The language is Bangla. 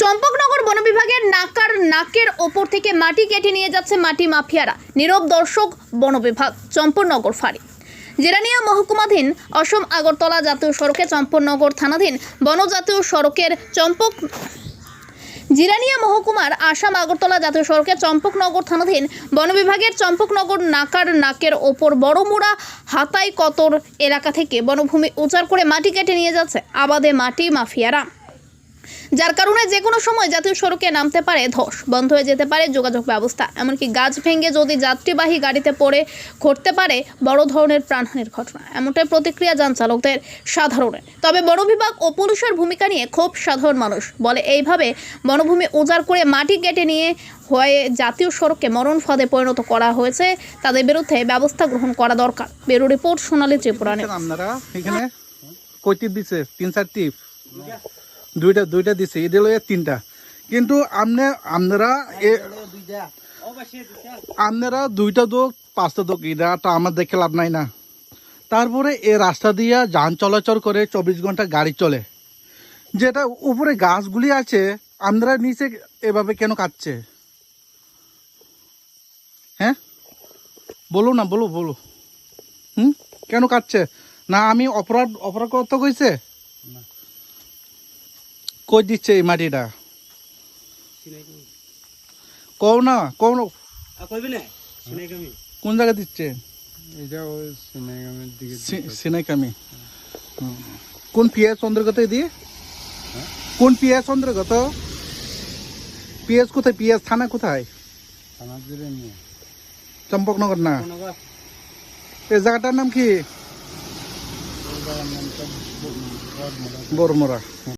চম্পকনগর বন বিভাগের নাকার নাকের ওপর থেকে মাটি কেটে নিয়ে যাচ্ছে মাটি মাফিয়ারা। নীরব দর্শক, বন বিভাগ চম্পকনগর ফাঁড়ি। জেরানিয়া মহকুমাধীন অসম আগরতলা জাতীয় সড়কে চম্পকনগর থানাধীন বনজাতীয় সড়কের চম্পক জিরানিয়া মহকুমার আসাম আগরতলা জাতীয় সড়কের চম্পকনগর থানাধীন বন বিভাগের চম্পকনগর নাকার নাকের ওপর বড়মুড়া হাতাই কতর এলাকা থেকে বনভূমি উচার করে মাটি কেটে নিয়ে যাচ্ছে আবাদে মাটি মাফিয়ারা। যার কারণে যে কোনো সময় জাতীয় সড়কে নামতে পারে ধস বন্ধ হয়ে যেতে পারে যোগাযোগ ব্যবস্থা। এমনকি গাছ ভেঙে যদি যাত্রীবাহী গাড়িতে পড়ে ঘটতে পারে বড় ধরনের প্রাণহানির ঘটনা। এমনটাই প্রতিক্রিয়া যান চালকদের সাধারণের। তবে বন বিভাগ ও পুলিশের ভূমিকা নিয়ে খুব সাধারণ মানুষ বলে এইভাবে বনভূমি উজাড় করে মাটি কেটে নিয়ে হয়ে জাতীয় সড়ককে মরণ ফাঁদে পরিণত করা হয়েছে তাদের বিরুদ্ধে ব্যবস্থা গ্রহণ করা দরকার। ব্যুরো রিপোর্ট সোনালী ত্রিপুরানে আপনারা এখানে দিছে? তিন চার টিপ। দুইটা দুইটা দিছে, এদের লয়ে তিনটা। কিন্তু আপনি আপনারা আপনারা দুইটা দোক, পাঁচটা দোক, এটা আমার দেখে লাভ নাই না। তারপরে এ রাস্তা দিয়ে যান চলাচল করে চব্বিশ ঘণ্টা গাড়ি চলে। যেটা উপরে গাছগুলি আছে আপনারা নিচে এভাবে কেন কাটছে? হ্যাঁ? বলো না, বলো বলো। হুম? কেন কাটছে? না, আমি অপরাধ অপরাধ করতে কইছে? কই দিচ্ছে এই মাটিটা? কও না কও না, কোন জায়গা দিচ্ছে? সিনাইকামি কোন পিএস অন্তর্গত দিয়ে? কোন পিএস অন্তর্গত পিএস কোথায়? পিএস থানা কোথায়? চম্পকনগর না? এই জায়গাটার নাম কি? ওই